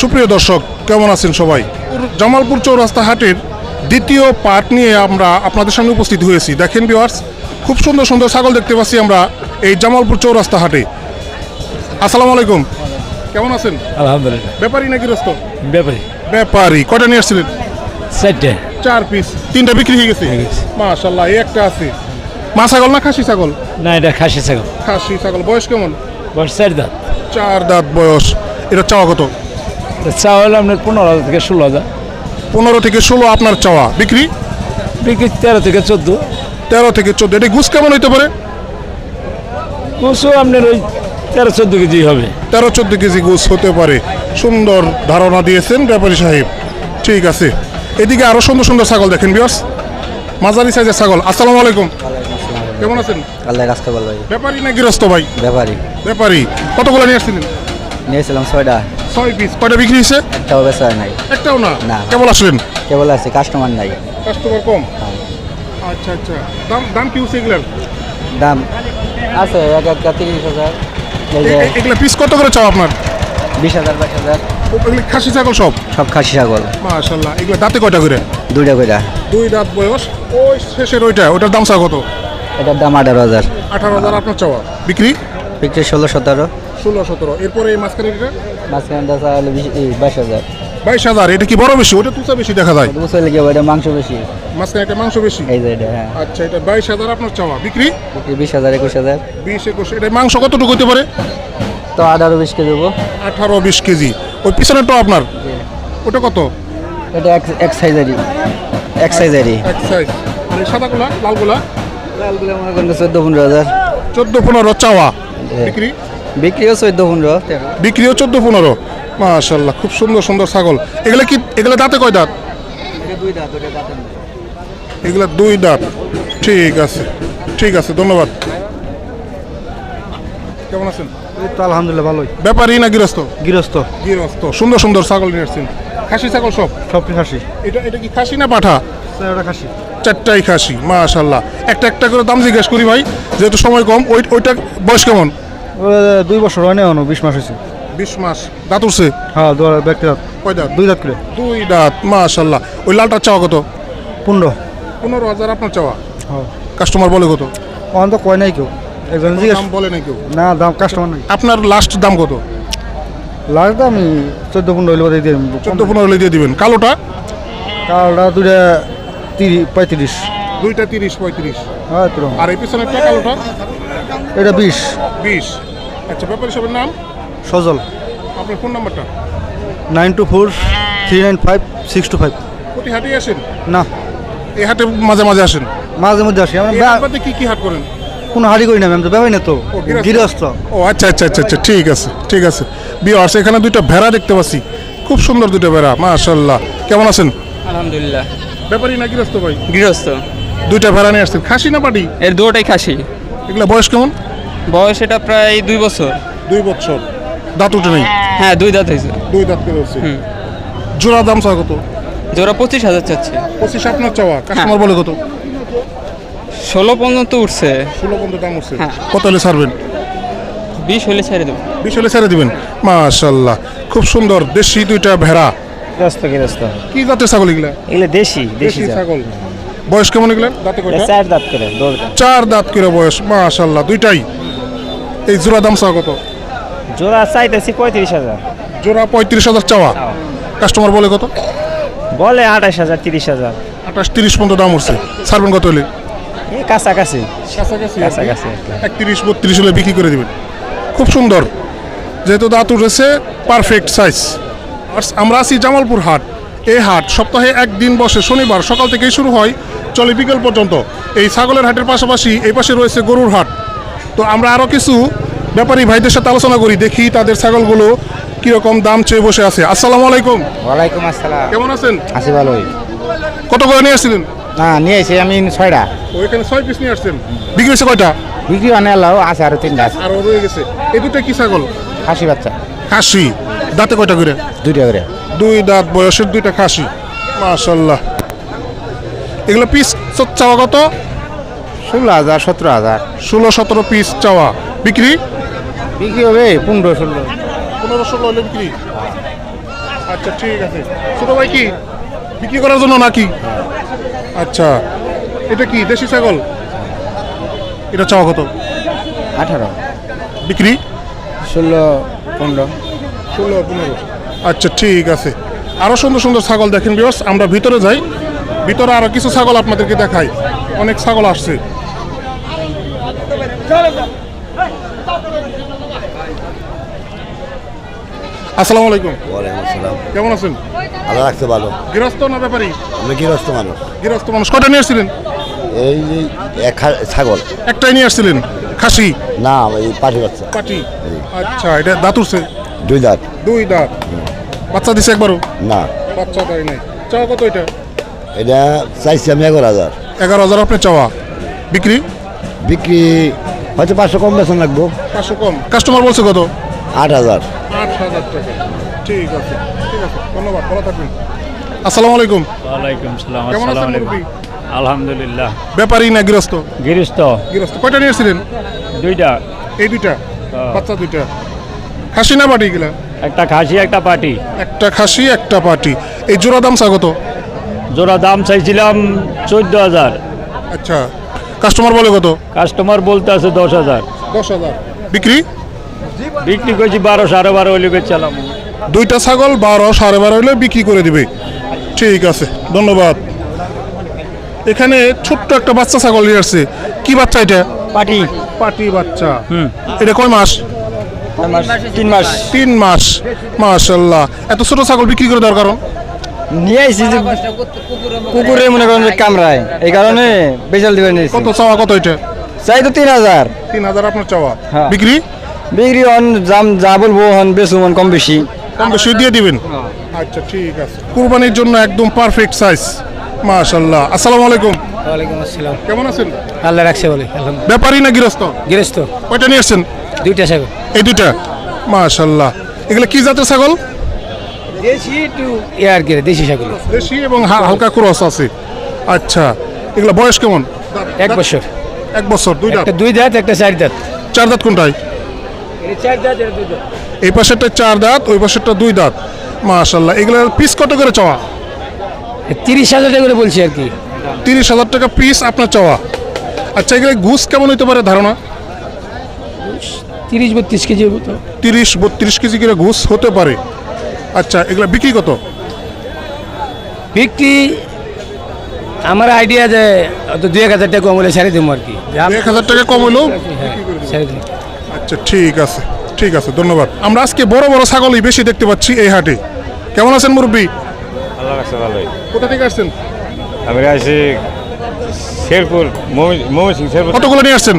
সুপ্রিয় দর্শক কেমন আছেন সবাই? জামালপুর চৌরাস্তা হাটের দ্বিতীয় পার্ট নিয়ে আমরা আপনাদের সামনে উপস্থিত হয়েছি। দেখেন ভিউয়ার্স খুব সুন্দর সুন্দর ছাগল দেখতে পাচ্ছি আমরা এই জামালপুর চৌরাস্তা হাটে আসসালামু আলাইকুম। কেমন আছেন? আলহামদুলিল্লাহ। ব্যাপারী নাকি রস্ত ব্যাপারে। ব্যাপারী। কটা নিয়ে আসছিলেন? চারটে। চার পিস তিনটা বিক্রি হয়ে গেছে? হয়ে গেছে। মাশাল্লাহ এই একটা আছে। মা ছাগল না খাসি ছাগল? না এটা খাসি ছাগল। খাসি ছাগল। বয়স কেমন? বয়স চার দাঁত। চার দাঁত বয়স। এটা চাওয়া কত? তো চাউল আপনার পনেরো হাজার থেকে ষোলো হাজার। পনেরো থেকে ষোলো আপনার চাওয়া। বিক্রি? বিক্রি তেরো থেকে চোদ্দ। তেরো থেকে চোদ্দ। এটা ঘুষ কেমন হইতে পারে? কুসু আপনার ওই তেরো চোদ্দ কেজি হবে। তেরো চোদ্দ কেজি ঘুষ হতে পারে। সুন্দর ধারণা দিয়েছেন ব্যাপারী সাহেব। ঠিক আছে। এদিকে আরও সুন্দর সুন্দর ছাগল দেখেন বিয়াস মাঝারি সাইজের ছাগল। আসসালামু আলাইকুম। কেমন আছেন? আল্লাহ রাস্তা ভাই। ব্যাপারী না গৃহস্থ ভাই? ব্যাপারী। ব্যাপারী। কতগুলো নিয়ে আসছিলেন? নিয়েছিলাম ছয়টা। ছয় পিস কয়টা বিক্রি হয়েছে? একটাও বেচা হয় নাই। একটাও না? না। কেবল আসলেন? কেবল আছে কাস্টমার নাই। কাস্টমার কম? আচ্ছা আচ্ছা। দাম দাম কি হচ্ছে এগুলার? দাম আছে এক একটা তিরিশ হাজার। এগুলা পিস কত করে চাও আপনার? বিশ হাজার বাইশ হাজার। খাসি ছাগল সব? সব খাসি ছাগল। মাশাল্লাহ। এগুলো দাঁতে কয়টা করে? দুইটা কইরা দুই দাঁত বয়স। ওই শেষের ওইটা ওটার দাম চা কত? এটার দাম আঠারো হাজার। আঠারো হাজার আপনার চাওয়া। বিক্রি? বিক্রি ষোলো সতেরো। ষোলো সতেরো। এরপরে এই মাঝখানে এটা? বাইশ হাজার। বাইশ হাজার এটা কি বড় বেশি? ওটা তুচা বেশি দেখা যায়। এটা মাংস বেশি। মাঝখানে একটা মাংস বেশি? এই যে এটা হ্যাঁ। আচ্ছা এটা বাইশ হাজার আপনার চাওয়া। বিক্রি? বিশ হাজার একুশ হাজার। বিশ একুশ। এটা মাংস কতটুকু হতে পারে? তো আঠারো বিশ কেজি দেবো। আঠারো বিশ কেজি। ওই পিছনেরটা আপনার? ওটা কত? এটা এক এক সাইজেরই। এক সাইজেরই। এক সাইজ। আর সাদাগুলা লালগুলা? লালগুলো মনে করেন চোদ্দ পনেরো হাজার। চোদ্দ পনেরো চাওয়া। বিক্রি? বিক্রিও চোদ্দ পনেরো বিক্রিও চোদ্দ পনেরো। মাশাল্লাহ খুব সুন্দর সুন্দর ছাগল। এগুলা কি এগুলা দাঁতে কয় দাঁত। এগুলা দুই দাঁত। ঠিক আছে ঠিক আছে ধন্যবাদ। কেমন আছেন? আলহামদুলিল্লাহ ভালোই। ব্যাপারী না গৃহস্থ? গৃহস্থ। গৃহস্থ। সুন্দর সুন্দর ছাগল নিয়ে আসছেন। খাসি ছাগল সব? সব খাসি। এটা এটা কি খাসি না পাঠা? খাসি। চারটাই খাসি মাশাল্লাহ একটা একটা করে দাম জিজ্ঞেস করি ভাই যেহেতু সময় কম ওই ওইটা বয়স কেমন? দুই বছর হয় না বিশ মাস হয়েছে। বিশ মাস। দাঁত উঠছে? হ্যাঁ ব্যক্তি দাঁত কয় দাঁত? দুই দাঁত করে। দুই দাঁত মাশাল্লাহ। ওই লালটার চাওয়া কত? পনেরো। পনেরো হাজার আপনার চাওয়া? হ্যাঁ। কাস্টমার বলে কত? অন তো কয় নাই কেউ। একজন জিজ্ঞেস বলে নাই কেউ? না দাম কাস্টমার নাই। আপনার লাস্ট দাম কত? লাস্ট দাম চোদ্দ পনেরো বোধহয় দিয়ে চোদ্দ পনেরো হলে দিয়ে দিবেন। কালোটা? কালটা দুইটা তিরিশ পঁয়ত্রিশ। দুইটা তিরিশ পঁয়ত্রিশ। হ্যাঁ আর এই পিছনেরটা কালোটা? এটা বিশ। বিশ। আচ্ছা ব্যাপারী সবের নাম? সজল। আপনার ফোন নাম্বারটা? Nine two four three nine five six two five. প্রতি হাটেই আসেন? না। এই হাটে মাঝে মাঝে আসেন? মাঝে মধ্যে আসি। আমরা হাট কি কি হাট করেন? কোনো হাড়ি করি না আমি তো ব্যবহার না তো। ও, গৃহস্থ। ও আচ্ছা আচ্ছা আচ্ছা আচ্ছা ঠিক আছে ঠিক আছে। বিয়ার্স এখানে দুইটা ভেড়া দেখতে পাচ্ছি। খুব সুন্দর দুটো ভেড়া মাশাল্লাহ কেমন আছেন? আলহামদুলিল্লাহ। ব্যাপারী না গৃহস্থ ভাই? গৃহস্থ। দুইটা ভেড়া নিয়ে আসছেন। খাসি না পাটি? এর দুটোটাই খাসি। এগুলো বয়স কেমন? বয়স এটা প্রায় দুই বছর। দুই বছর। দাঁত উঠে নেই? হ্যাঁ দুই দাঁত হয়েছে। দুই দাঁত করে হচ্ছে হুম। জোড়া দাম চা কত? জোড়া পঁচিশ হাজার চাচ্ছে। পঁচিশ আপনার চাওয়া। কাস্টমার বলে কত? ষোলো পর্যন্ত উঠছে। ষোলো পর্যন্ত দাম উঠছে। হ্যাঁ। কত হলে ছাড়বেন? বিশ হলে ছেড়ে দেবো। বিশ হলে ছেড়ে দিবেন? মাশাল্লাহ। খুব সুন্দর। দেশি দুইটা ভেড়া। গৃহস্থ গৃহস্থ কি জাতের ছাগল এগুলা? এগুলো দেশি দেশি ছাগল। বয়স কেমন এগুলা দাঁতে কয়টা? চার দাঁত করে দৌড়টা চার দাঁত করে বয়স। মাশাল্লাহ। দুইটাই। এই জোড়া দাম চাওয়া কত? জোড়া চাইতেছি পঁয়ত্রিশ হাজার। জোড়া পঁয়ত্রিশ হাজার চাওয়া? কাস্টমার বলে কত? বলে আঠাশ হাজার তিরিশ হাজার। আঠাশ তিরিশ পর্যন্ত দাম উঠছে। ছাড়বেন কত হলে? কাছাকাছি। কাছাকাছি? একত্রিশ বত্রিশ হলে বিক্রি করে দিবেন। খুব সুন্দর। যেহেতু দাঁত উঠেছে পারফেক্ট সাইজ আমরা আছি জামালপুর হাট। এই হাট সপ্তাহে একদিন বসে শনিবার সকাল থেকেই শুরু হয়। চলে বিকেল পর্যন্ত। এই ছাগলের হাটের পাশাপাশি এই পাশে রয়েছে গরুর হাট। তো আমরা আরও কিছু ব্যাপারী ভাইদের সাথে আলোচনা করি দেখি তাদের ছাগলগুলো কীরকম দাম চেয়ে বসে আছে। আসসালামু আলাইকুম। ওয়ালাইকুম আসসালাম। কেমন আছেন? আছি ভালোই। কত করে নিয়ে আসছিলেন? না নিয়ে এসে আমি ছয়টা। ও এখানে ছয় পিস নিয়ে আসছেন। বিক্রি হয়েছে কয়টা? বিক্রি অনেক এলাও আছে আরও তিনটা আছে। আরও রয়ে গেছে। এই দুটো কি ছাগল? খাসি বাচ্চা। খাসি। দাঁতে কয়টা করে? দুইটা করে। দুই দাঁত বয়সের দুইটা খাসি। মাশাল্লাহ এগুলো পিস চাওয়া কত? ষোলো হাজার সতেরো হাজার। ষোলো সতেরো পিস চাওয়া। বিক্রি? বিক্রি হবে পনেরো ষোলো। পনেরো ষোলো হলে বিক্রি। আচ্ছা ঠিক আছে। ছোট ভাই কি? বিক্রি করার জন্য নাকি? আচ্ছা। এটা কি দেশি ছাগল? এটা চাওয়া কত? আঠারো। বিক্রি? ষোলো পনেরো। ষোলো পনেরো। আচ্ছা ঠিক আছে। আরও সুন্দর সুন্দর ছাগল দেখেন বিয়স আমরা ভিতরে যাই। ভিতরে আরও কিছু ছাগল আপনাদেরকে দেখাই। অনেক ছাগল আসছে। আসসালামু আলাইকুম। ওয়ালাইকুম আসসালাম। কেমন আছেন? আল্লাহ রাখতে ভালো। গৃহস্থ না ব্যাপারী? আমরা গৃহস্থ মানুষ। গৃহস্থ মানুষ। কটা নিয়ে আসছিলেন? এই যে এক ছাগল। একটাই নিয়ে আসছিলেন? খাসি? না এই পাটি বাচ্চা। পাটি? আচ্ছা এটা দাঁত উঠছে? দুই দাঁত। দুই দাঁত। বাচ্চা দিছে একবারও? না। বাচ্চা দেয় নাই। চাওয়া কত এটা? এটা চাইছি আমি এগারো হাজার। এগারো হাজার আপনি চাওয়া। বিক্রি? বিক্রি হয়তো পাঁচশো কম বেতন লাগবো। পাঁচশো কম? কাস্টমার বলছে কত? আট হাজার। আট হাজার টাকা। ঠিক আছে ঠিক আছে ধন্যবাদ ভালো থাকবেন। আসসালামু আলাইকুম। ওয়ালাইকুম সালাম কেমন আছেন আসসালামু আলাইকুম। আলহামদুলিল্লাহ। ব্যাপারী না গৃহস্থ? গিরিস্ত গৃহস্থ। কয়টা নিয়েছিলেন দুইটা। এই দুইটা। বাচ্চা দুইটা। খাসি না পাটি গেলা একটা খাসি একটা পাটি। একটা খাসি একটা পাটি। এই জোড়া দাম স্বাগত জোড়া দাম চাইছিলাম চোদ্দ হাজার। আচ্ছা। কাস্টমার বলে কত? কাস্টমার বলতে আছে দশ হাজার। দশ হাজার। বিক্রি? বিক্রি করছি বারো সাড়ে বারো হইলে বেচালাম দুইটা ছাগল বারো সাড়ে বারো হলে বিক্রি করে দিবে। ঠিক আছে ধন্যবাদ। এখানে ছোট্ট একটা বাচ্চা ছাগল নিয়ে আসছে। কি বাচ্চা এটা? পাটি। পাটি বাচ্চা। হুম। এটা কয় মাস? তিন মাস। তিন মাস। মাশাল্লাহ। এত ছোট ছাগল বিক্রি করে দেওয়ার কারণ নিয়ে আইসি যে কুকুরে মনে করেন যে কামড়ায়। এই কারণে বেচাল দিবে নিয়েছি কত চাওয়া কত এটা? চাই তো তিন হাজার। তিন হাজার আপনার চাওয়া। হ্যাঁ। বিক্রি? বিক্রি হন দাম যা বলব হন বেশি হন কম বেশি। কম বেশি দিয়ে দিবেন? আচ্ছা ঠিক আছে। কুরবানির জন্য একদম পারফেক্ট সাইজ মাশাল্লাহ আসসালামু আলাইকুম। ওয়ালাইকুম আসসালাম। কেমন আছেন? আল্লাহ রাখছে বলে ব্যাপারী না গৃহস্থ? গৃহস্থ। কয়টা নিয়ে আসছেন? দুইটা ছাগল। এই দুইটা? মাশাল্লাহ এগুলো কি জাতের ছাগল? দেশি একটু ইয়ে আর কি দেশি ছাগল দেশি এবং হা- হালকা ক্রস আছে। আচ্ছা এগুলো বয়স কেমন? এক বছর। এক বছর দুই দাঁত? একটা দুই দাঁত একটা চার দাঁত। চার দাঁত কোনটাই চার দাঁত এটা দুই দাঁত। এই পাশেরটা চার দাঁত ওই পাশেরটা দুই দাঁত। মাশাল্লাহ এগুলো পিস কত করে চাওয়া? তিরিশ হাজার টাকা করে বলছি আর কি। তিরিশ হাজার টাকা পিস আপনার চাওয়া। আচ্ছা এগুলো ঘুষ কেমন হইতে পারে ধারণা? তিরিশ বত্রিশ কেজি হব তো। তিরিশ বত্রিশ কেজি করে ঘুষ হতে পারে। আচ্ছা এগুলো বিক্রি কত? বিক্রি আমার আইডিয়া যে দুই এক হাজার টাকা কম হলে ছাড়ে দেবো আর কি। এক হাজার টাকা কম হলেও হ্যাঁ ছেড়ে দেবো আচ্ছা ঠিক আছে ঠিক আছে ধন্যবাদ। আমরা আজকে বড় বড় ছাগলই বেশি দেখতে পাচ্ছি এই হাটে। কেমন আছেন মুরব্বী? আল্লাহ রাখছে ভালোই। কোথা থেকে আসছেন? আমি আছি শেরপুর ময়মন সিং শেরপুর কতগুলো নিয়ে আসছেন?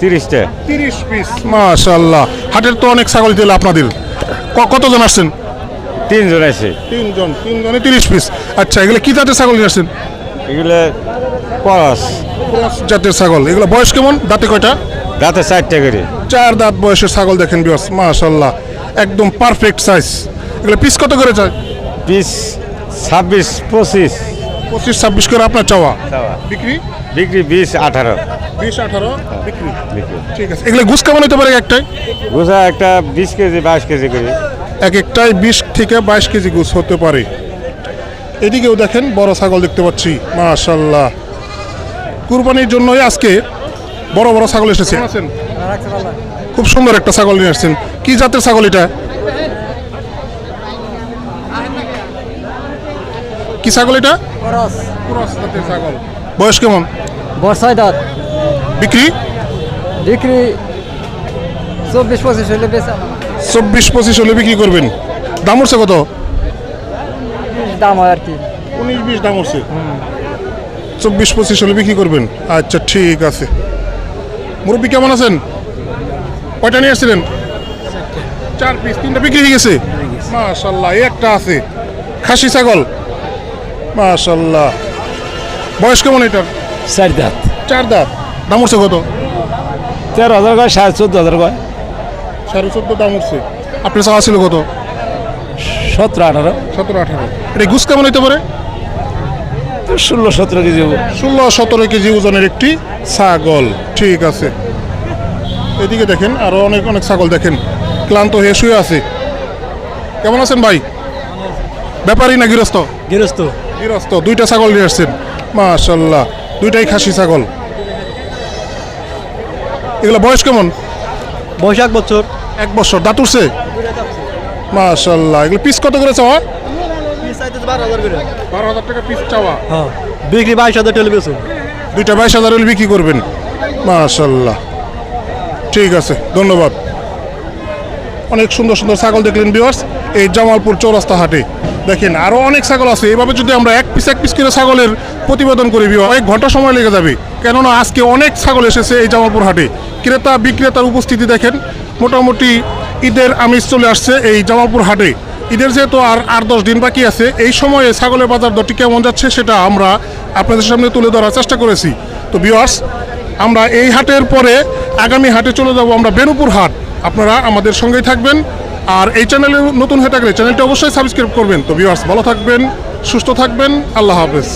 তিরিশটা। তিরিশ পিস মাশাল্লাহ হাটের তো অনেক ছাগল দিল আপনাদের। কতজন আসছেন? তিনজন আছে। তিনজন তিনজনে তিরিশ পিস আচ্ছা এগুলো কি জাতের ছাগল নিয়ে আসছেন? এগুলো করস ক্রস জাতের ছাগল। এগুলো বয়স কেমন? দাঁতে কয়টা? দাঁতে চারটে করে। চার দাঁত বয়সের ছাগল দেখেন বিয়স মাশাল্লাহ একদম পারফেক্ট সাইজ এগুলো পিস কত করে চায় পিস ছাব্বিশ পঁচিশ। পঁচিশ ছাব্বিশ করে আপনার চাওয়া। বিক্রি? বিক্রি বিশ আঠারো। বিশ আঠারো বিক্রি। বিক্রি। ঠিক আছে। এগুলো ঘুষ কেমন হতে পারে একটাই গোসা একটা বিশ কেজি বাইশ কেজি করে। এক একটাই বিশ থেকে বাইশ কেজি গুছ হতে পারে। এদিকেও দেখেন বড় ছাগল দেখতে পাচ্ছি। মাশাল্লাহ কুরবানির জন্যই আজকে বড় বড় ছাগল এসেছে। খুব সুন্দর একটা ছাগল নিয়ে আসছেন। কি জাতের ছাগল এটা? কি ছাগল এটা? ক্রস জাতের ছাগল। বয়স কেমন? বর্ষায় দাঁত। বিক্রি? বিক্রি চব্বিশ পঁচিশ হলে বেচা। চব্বিশ পঁচিশ হলে বিক্রি করবেন। দাম উঠছে কত? দাম হয় আর কি। উনিশ বিশ দাম উঠছে। চব্বিশ পঁচিশ হলে বিক্রি করবেন। আচ্ছা ঠিক আছে। মুরব্বী কেমন আছেন? কয়টা নিয়ে আসছিলেন? চার পিস তিনটা বিক্রি হয়ে গেছে? মাশাল্লাহ একটা আছে। খাসি ছাগল। মাশাল্লাহ। বয়স কেমন এটার? চার দাঁত। চার দাঁত। দাম উঠছে কত? তেরো হাজার কয় সাড়ে চোদ্দ হাজার কয়। সাড়ে চোদ্দ দাম উঠছে। আপনার চাওয়া ছিল কত? সতেরো আঠারো। সতেরো আঠারো। এটা গুছ কেমন হইতে পারে? ষোলো সতেরো কেজি ষোলো সতেরো কেজি ওজনের একটি ছাগল। ঠিক আছে। এদিকে দেখেন আরও অনেক অনেক ছাগল দেখেন। ক্লান্ত হয়ে শুয়ে আছে। কেমন আছেন ভাই? ব্যাপারই না গৃহস্থ? গৃহস্থ। গৃহস্থ দুইটা ছাগল নিয়ে আসছেন। মাশাল্লাহ। দুইটাই খাসি ছাগল। এগুলো বয়স কেমন? বয়স এক বছর। এক বছর। দাঁত উঠছে? মাশাল্লাহ। এগুলো পিস কত করে চাওয়া? বারো হাজার করে। বারো হাজার টাকা পিস চাওয়া। হ্যাঁ। বিক্রি বাইশ হাজার টেলিভিশন দুইটা বাইশ হাজার হলে বিক্রি করবেন। মাশাল্লাহ। ঠিক আছে। ধন্যবাদ। অনেক সুন্দর সুন্দর ছাগল দেখলেন বিওয়ার্স এই জামালপুর চৌরাস্তা হাটে। দেখেন আরও অনেক ছাগল আছে। এভাবে যদি আমরা এক পিস এক পিস করে ছাগলের প্রতিবেদন করি এক ঘণ্টা সময় লেগে যাবে। কেননা আজকে অনেক ছাগল এসেছে এই জামালপুর হাটে ক্রেতা, বিক্রেতার উপস্থিতি দেখেন, মোটামুটি ঈদের আমিষ চলে আসছে এই জামালপুর হাটে ঈদের যেহেতু আর আট দশ দিন বাকি আছে, এই সময়ে ছাগলের বাজার দরটি কেমন যাচ্ছে সেটা আমরা আপনাদের সামনে তুলে ধরার চেষ্টা করেছি। তো বিওয়ার্স আমরা এই হাটের পরে আগামী হাটে চলে যাব আমরা বেনুপুর হাট। আপনারা আমাদের সঙ্গেই থাকবেন। আর এই চ্যানেলে নতুন হয়ে থাকলে চ্যানেলটি অবশ্যই সাবস্ক্রাইব করবেন। তো ভিউয়ার্স ভালো থাকবেন, সুস্থ থাকবেন। আল্লাহ হাফেজ।